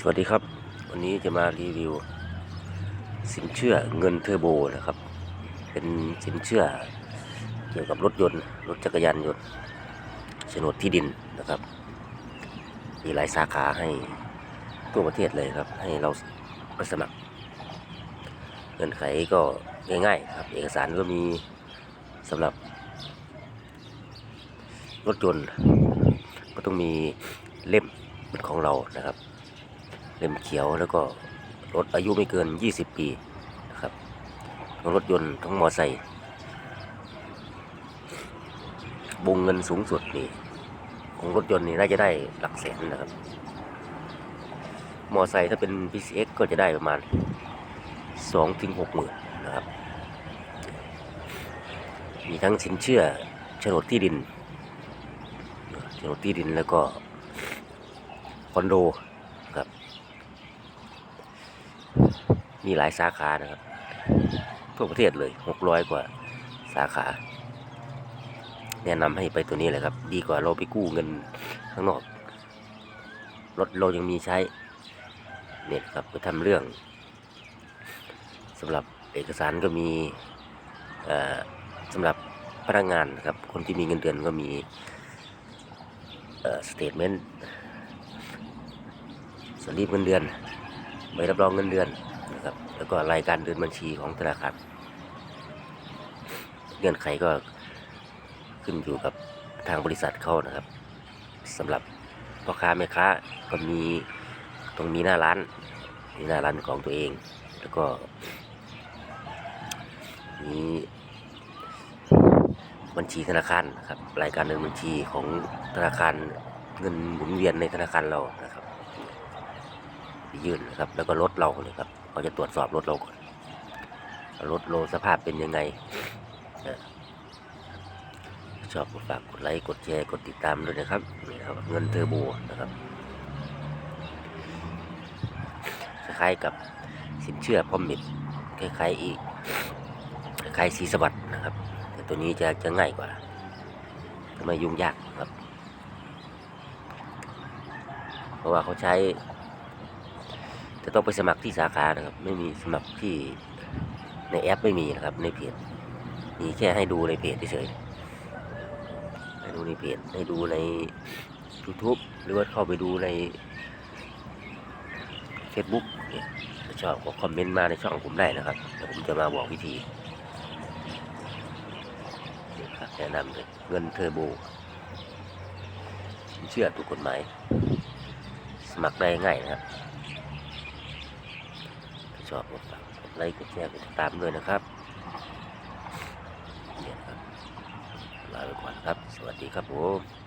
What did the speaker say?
สวัสดีครับ วันนี้จะมารีวิว สินเชื่อเงินเทอร์โบนะครับ เป็นสินเชื่อเกี่ยวกับรถยนต์ รถจักรยานยนต์โฉนดที่ดินนะครับ มีหลายสาขาให้ทั่วประเทศเลยครับ ให้เราไปสมัครเงื่อนไขก็ง่ายๆครับ เอกสารก็มีสำหรับ รถยนต์ก็ต้องมีเล่มเป็นของเรานะครับ เล่มเขียวแล้วก็รถอายุไม่เกิน 20 ปีนะครับทั้งรถยนต์ทั้งมอไซค์วงเงินสูงสุดนี่ของรถยนต์นี่น่าจะได้หลักแสนนะครับ มอไซค์ถ้าเป็น PCX ก็จะได้ประมาณ2ถึงหมื่นนะครับ มีทั้งสินเชื่อโฉนดที่ดินโฉนดที่ดินแล้วก็คอนโดครับ มีหลายสาขานะครับทั่วประเทศเลยหกร้อยกว่าสาขา แนะนำให้ไปตัวนี้เลยครับ ดีกว่าเราไปกู้เงินข้างนอกรถเรายังมีใช้เนี่ยครับไปทำเรื่องสำหรับเอกสารก็มีสำหรับพนักงานนะครับคนที่มีเงินเดือนก็มีสเตทเมนต์สลิปเงินเดือนใบรับรองเงินเดือน นะครับ แล้วก็รายการเดินบัญชีของธนาคารเงื่อนไขก็ขึ้นอยู่กับทางบริษัทเขานะครับสำหรับพ่อค้าแม่ค้าก็มีต้องมีหน้าร้านมีหน้าร้านของตัวเอง แล้วก็มีบัญชีธนาคารนะครับรายการเดินบัญชีของธนาคารเงินหมุนเวียนในธนาคารเรานะครับ ยื่นนะครับ แล้วก็รถเราเลยครับ เขาจะตรวจสอบรถเราก่อนรถโลสภาพเป็นยังไงชอบก็ฝากกดไลค์กดแชร์กดติดตามด้วยนะครับนี่ครับเงินเทอร์โบนะครับคล้ายกับสินเชื่อพอมมิดคล้ายๆอีกคล้ายสีสวัสดนะครับ แต่ตัวนี้จะจะง่ายกว่าไม่ยุ่งยากครับ เพราะว่าเขาใช้ จะต้องไปสมัครที่สาขานะครับ ไม่มีสมัครที่ในแอปไม่มีนะครับ ในเพจมีแค่ให้ดูในเพจเฉยๆให้ดูในเพจให้ดูใน YouTube หรือว่าเข้าไปดูใน Facebook เนี่ยชอบก็คอมเมนต์มาในช่องผมได้นะครับเดี๋ยวผมจะมาบอกวิธีแนะนำเลยเงินเทอร์โบเชื่อถูกกฎหมาย สมัครได้ง่ายนะครับ ชอบก็ฝากกดไลค์กดแชร์กดติดตามด้วยนะครับเนี่ยครับลาไปก่อนครับ สวัสดีครับผม